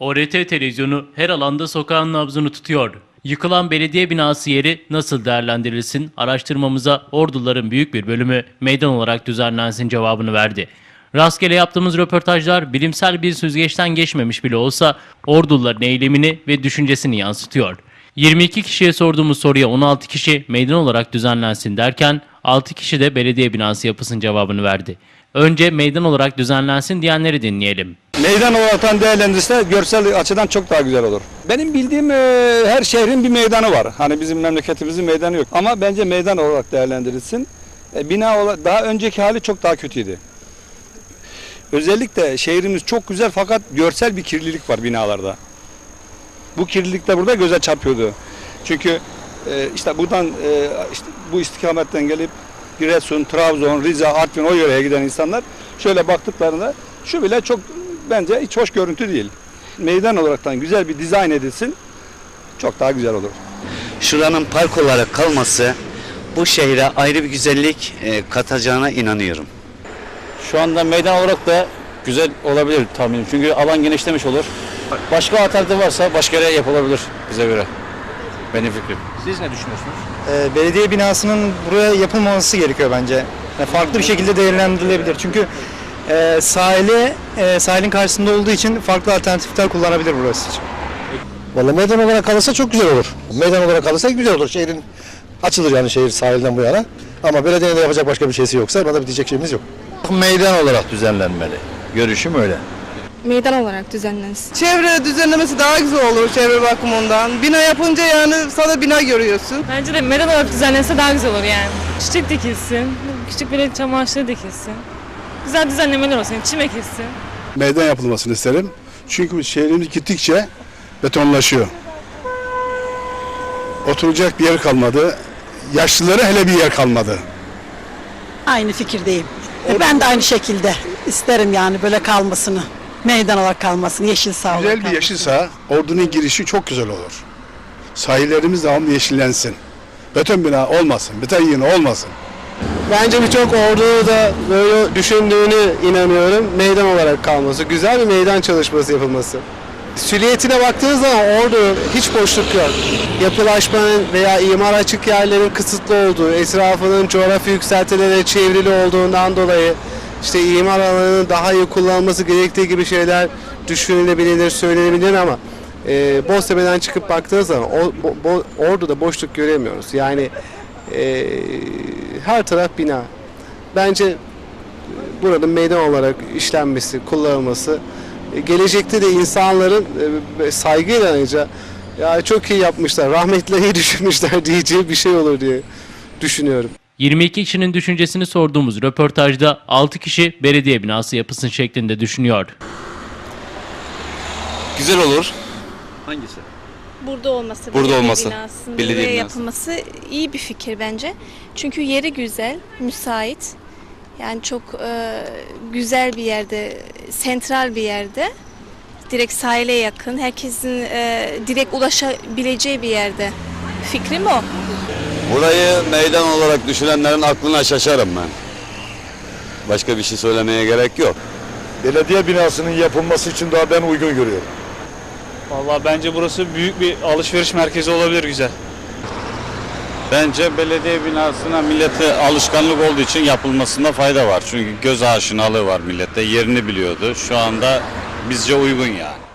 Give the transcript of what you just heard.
ORT televizyonu her alanda sokağın nabzını tutuyor. Yıkılan belediye binası yeri nasıl değerlendirilsin araştırmamıza orduların büyük bir bölümü meydan olarak düzenlensin cevabını verdi. Rastgele yaptığımız röportajlar bilimsel bir süzgeçten geçmemiş bile olsa orduların eylemini ve düşüncesini yansıtıyor. 22 kişiye sorduğumuz soruya 16 kişi meydan olarak düzenlensin derken 6 kişi de belediye binası yapısın cevabını verdi. Önce meydan olarak düzenlensin diyenleri dinleyelim. Meydan olaraktan değerlendirirse görsel açıdan çok daha güzel olur. Benim bildiğim e, her şehrin bir meydanı var. Hani bizim memleketimizin meydanı yok. Ama bence meydan olarak değerlendirilsin. E, bina ola- daha önceki hali çok daha kötüydü. Özellikle şehrimiz çok güzel fakat görsel bir kirlilik var binalarda. Bu kirlilik de burada göze çarpıyordu. Çünkü e, işte buradan e, işte bu istikametten gelip Giresun, Trabzon, Rize, Artvin o yöreye giden insanlar şöyle baktıklarında şu bile çok bence hiç hoş görüntü değil. Meydan olaraktan güzel bir dizayn edilsin çok daha güzel olur. şuranın park olarak kalması bu şehre ayrı bir güzellik e, katacağına inanıyorum. Şu anda meydan olarak da güzel olabilir tahminim. Çünkü alan genişlemiş olur. Başka alternatif varsa başka yere yapılabilir bize göre. Benim fikrim. Siz ne düşünüyorsunuz? Ee, belediye binasının buraya yapılmaması gerekiyor bence. Yani farklı bir şekilde değerlendirilebilir. Çünkü e, sahile, e, sahilin karşısında olduğu için farklı alternatifler kullanabilir burası için. Valla meydan olarak kalırsa çok güzel olur. Meydan olarak kalırsa güzel olur. Şehrin açılır yani şehir sahilden bu yana. Ama belediyenin de yapacak başka bir şeysi yoksa bana da diyecek şeyimiz yok. Meydan olarak düzenlenmeli. Görüşüm öyle. Meydan olarak düzenlensin. Çevre düzenlemesi daha güzel olur çevre bakımından. Bina yapınca yani sadece bina görüyorsun. Bence de meydan olarak düzenlense daha güzel olur yani. Çiçek dikilsin, küçük böyle çam ağaçları dikilsin. Güzel düzenlemeler olsun, çim ekilsin. meydan yapılmasını isterim. Çünkü şehrimiz gittikçe betonlaşıyor. Oturacak bir yer kalmadı. Yaşlılara hele bir yer kalmadı. Aynı fikirdeyim. Ben de aynı şekilde isterim yani böyle kalmasını. Meydan olarak kalmasını, yeşil olarak Güzel bir kalmasını. yeşil saha, ordunun girişi çok güzel olur. Sahillerimiz devamlı yeşillensin. Beton bina olmasın, beton yığını olmasın. Bence birçok ordu da böyle düşündüğünü inanıyorum. Meydan olarak kalması, güzel bir meydan çalışması yapılması. Süliyetine baktığınız zaman ordu hiç boşluk yok. Yapılaşmanın veya imar açık yerlerin kısıtlı olduğu, etrafının coğrafi yükseltilere çevrili olduğundan dolayı işte imar alanının daha iyi kullanılması gerektiği gibi şeyler düşünülebilir, söylenebilir ama e, Boztepe'den çıkıp baktığınız zaman o, bo, orduda boşluk göremiyoruz. Yani e, her taraf bina. Bence buranın meydan olarak işlenmesi, kullanılması e, gelecekte de insanların e, saygıyla anınca ya çok iyi yapmışlar, rahmetli iyi düşünmüşler diyeceği bir şey olur diye düşünüyorum. 22 kişinin düşüncesini sorduğumuz röportajda 6 kişi belediye binası yapısın şeklinde düşünüyor. Güzel olur. Hangisi? Burada olması, Burada belediye olması, binasının belediye buraya binası. yapılması iyi bir fikir bence. Çünkü yeri güzel, müsait. Yani çok e, güzel bir yerde, sentral bir yerde. Direkt sahile yakın, herkesin e, direkt ulaşabileceği bir yerde. Fikrim o. Burayı meydan olarak düşünenlerin aklına şaşarım ben. Başka bir şey söylemeye gerek yok. Belediye binasının yapılması için daha ben uygun görüyorum. Vallahi bence burası büyük bir alışveriş merkezi olabilir güzel. Bence belediye binasına millete alışkanlık olduğu için yapılmasında fayda var. Çünkü göz aşinalığı var millette. Yerini biliyordu. Şu anda bizce uygun yani.